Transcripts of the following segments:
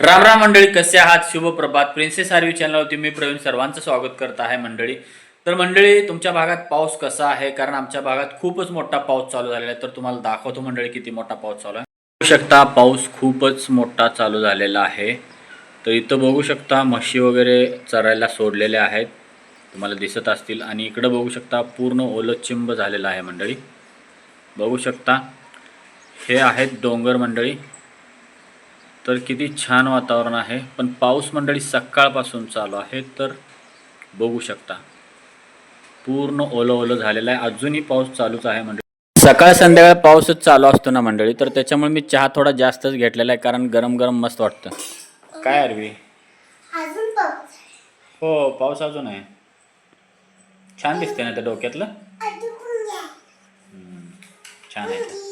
राम राम मंडळी कसे आहात? शुभप्रभात प्रिन्सेस आरवी चॅनलवरती मी प्रवीण सर्वांचं स्वागत करत आहे मंडळी. तर मंडळी तुमच्या भागात पाऊस कसा आहे? कारण आमच्या भागात खूपच मोठा पाऊस चालू झालेला आहे. तर तुम्हाला दाखवतो मंडळी किती मोठा पाऊस चालू आहे. बघू शकता पाऊस खूपच मोठा चालू झालेला आहे. तर इथं बघू शकता म्हशी वगैरे चरायला सोडलेल्या आहेत. तुम्हाला दिसत असतील. आणि इकडं बघू शकता पूर्ण ओलचिंब झालेलं आहे मंडळी. बघू शकता हे आहेत डोंगर मंडळी. तर किती छान वातावरण आहे. पण पाऊस मंडळी सकाळपासून चालू आहे तर बघू शकता. पूर्ण ओलं ओलं झालेलं आहे. अजूनही पाऊस चालूच आहे मंडळी. सकाळ संध्याकाळ पाऊसच चालू असतो ना मंडळी तर त्याच्यामुळे मी चहा थोडा जास्तच घेतलेला आहे कारण गरम गरम मस्त वाटतं. काय अरवी अजून पाऊस हो पाऊस अजून आहे. छान दिसते ना त्या डोक्यातलं? छान आहे.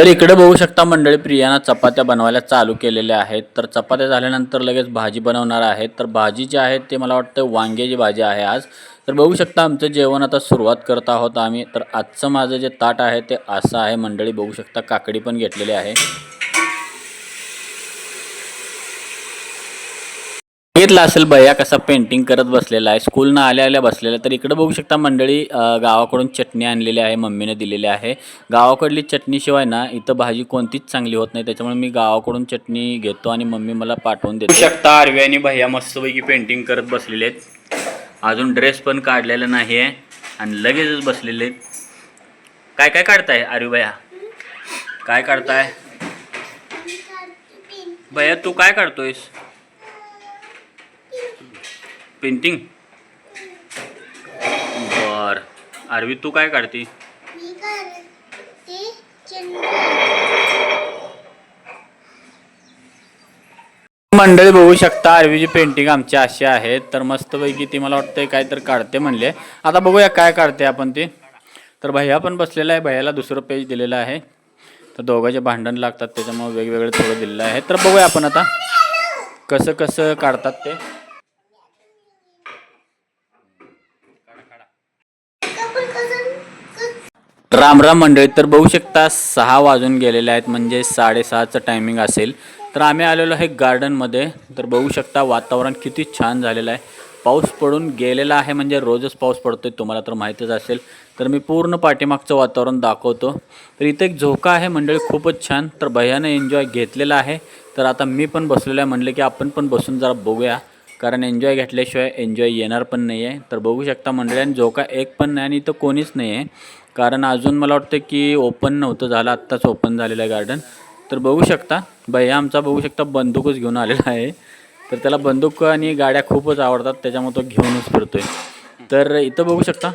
तर इकडे बघू शकता मंडळी प्रियाना चपात्या बनवायला चालू केलेल्या आहेत. तर चपात्या झाल्यानंतर लगेच भाजी बनवणार आहेत. तर भाजी जी आहे ते मला वाटतं वांग्याची भाजी आहे आज. तर बघू शकता आमचं जेवण आता सुरुवात करत आहोत आम्ही. तर आजचं माझं जे ताट आहे ते असं आहे. मंडळी बघू शकता काकडी पण घेतलेली आहे. बघितलं असेल भैया कसा पेंटिंग करत बसलेला आहे. स्कूल न आल्या आल्या बसलेला आहे. तर इकडे बघू शकता मंडळी गावाकडून चटणी आणलेली आहे मम्मीने दिलेली आहे. गावाकडली चटणीशिवाय ना इथं भाजी कोणतीच चांगली होत नाही. त्याच्यामुळे मी गावाकडून चटणी घेतो आणि मम्मी मला पाठवून देते. शकता आरवी आणि भैया मस्तपैकी पेंटिंग करत बसलेले आहेत. अजून ड्रेस पण काढलेला नाही आहे आणि लगेचच बसलेले आहेत. काय काय काढताय आरवी भैया? काय काढताय? भैया तू काय काढतोयस? पेंटिंग? बर. आरवी तू काय काढते? मंडळी बघू शकता आरवीची पेंटिंग आमची अशी आहे. तर मस्तपैकी ती मला वाटतं काय तर काढते म्हणले. आता बघूया काय काढते आपण ती. तर भैया पण बसलेला आहे. भैयाला दुसरं पेज दिलेलं आहे. तर दोघांचे भांडण लागतात त्याच्यामुळे वेगवेगळे थोडं दिलेलं आहे. तर बघूया आपण आता कसं कसं काढतात ते कपल कसं राम राम मंडळी तर बघू शकता सहा वाजून गेलेले आहेत म्हणजे साडेसहाचं टायमिंग असेल. तर आम्ही आलेलो आहे गार्डनमध्ये तर बघू शकता वातावरण किती छान झालेलं आहे. पाऊस पडून गेलेला आहे म्हणजे रोजच पाऊस पडतो आहे तुम्हाला तर माहीतच असेल. तर मी पूर्ण पाठीमागचं वातावरण दाखवतो. तर इथे एक झोका आहे मंडळी खूपच छान. तर भैयाने एन्जॉय घेतलेला आहे. तर आता मी पण बसलेलो आहे म्हणलं की आपण पण बसून जरा बघूया. कारण एन्जॉय घेतल्याशिवाय एन्जॉय येणार पण नाही आहे तर बघू शकता मंडळी आणि झोका एक पण नाही आणि इथं कोणीच नाही आहे कारण अजून मला वाटतं की ओपन नव्हतं झालं आत्ताच ओपन झालेलं आहे गार्डन तर बघू शकता. भैया आमचा बघू शकता बंदूकच घेऊन आलेला आहे. तर त्याला बंदूक आणि गाड्या खूपच आवडतात त्याच्यामुळे तो घेऊनच फिरतो आहे तर इथं बघू शकता.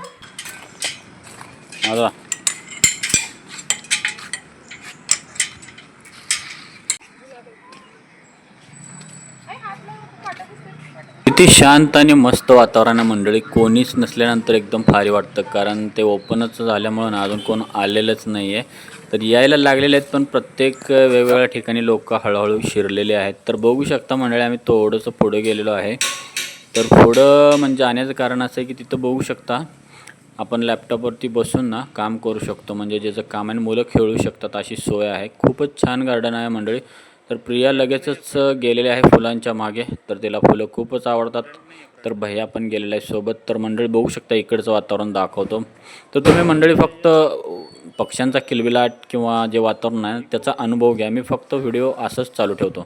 किती शांत आणि मस्त वातावरण आहे मंडळी. कोणीच नसल्यानंतर एकदम भारी वाटतं कारण ते ओपनच झाल्यामुळं ना अजून कोण आलेलंच नाही आहे तर यायला लागलेले आहेत पण प्रत्येक वेगवेगळ्या ठिकाणी लोक हळूहळू शिरलेले आहेत. तर बघू शकता मंडळी आम्ही थोडंसं पुढे गेलेलो आहे. तर पुढं म्हणजे जाण्याचं कारण असं आहे की तिथं बघू शकता आपण लॅपटॉपवरती बसून ना काम करू शकतो. म्हणजे ज्याचं काम आहे मुलं खेळू शकतात अशी सोय आहे. खूपच छान गार्डन आहे मंडळी. तर प्रिया लगेचच गेलेली आहे फुलांच्या मागे. तर तिला फुलं खूपच आवडतात. तर भैया पण गेलेला आहे सोबत. तर मंडळी बघू शकता इकडचं वातावरण दाखवतो. तर तुम्ही मंडळी फक्त पक्ष्यांचा किलबिलाट किंवा जे वातावरण आहे त्याचा अनुभव घ्या. मी फक्त व्हिडिओ असंच चालू ठेवतो.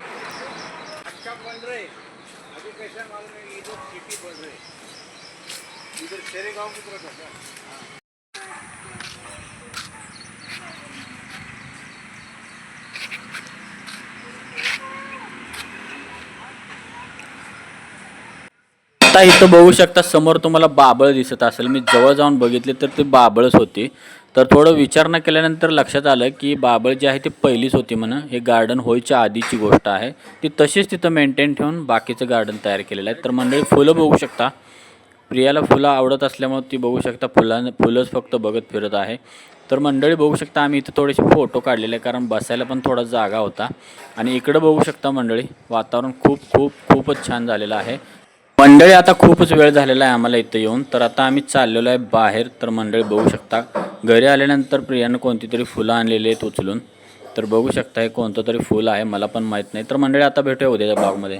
आता इथं बघू शकता समोर तुम्हाला बाबळ दिसत असेल. मी जवळ जाऊन बघितले तर ती बाबळच होती. तर थोडं विचार न केल्यानंतर लक्षात आलं की बाबळ जी आहे ती पहिलीच होती म्हणा. हे गार्डन होईच्या आधीची गोष्ट आहे. ती तशीच तिथं मेंटेन ठेवून बाकीचं गार्डन तयार केलेलं आहे. तर मंडळी फुलं बघू शकता. प्रियाला फुलं आवडत असल्यामुळे ती बघू शकता. फुलां फुलंच फक्त बघत फिरत आहे. तर मंडळी बघू शकता आम्ही इथं थोडेसे फोटो काढलेले आहे कारण बसायला पण थोडा जागा होता. आणि इकडं बघू शकता मंडळी वातावरण खूप खूप खूपच छान झालेलं आहे. मंडळी आता खूपच वेळ झालेला आहे आम्हाला इथं येऊन. तर आता आम्ही चाललेलो आहे बाहेर. तर मंडळी बघू शकता घरी आल्यानंतर प्रियानं कोणती तरी फुलं आणलेली आहेत उचलून. तर बघू शकता हे कोणतं तरी फुल आहे मला पण माहीत नाही. तर मंडळी आता भेटूया उद्याच्या ब्लॉगमध्ये.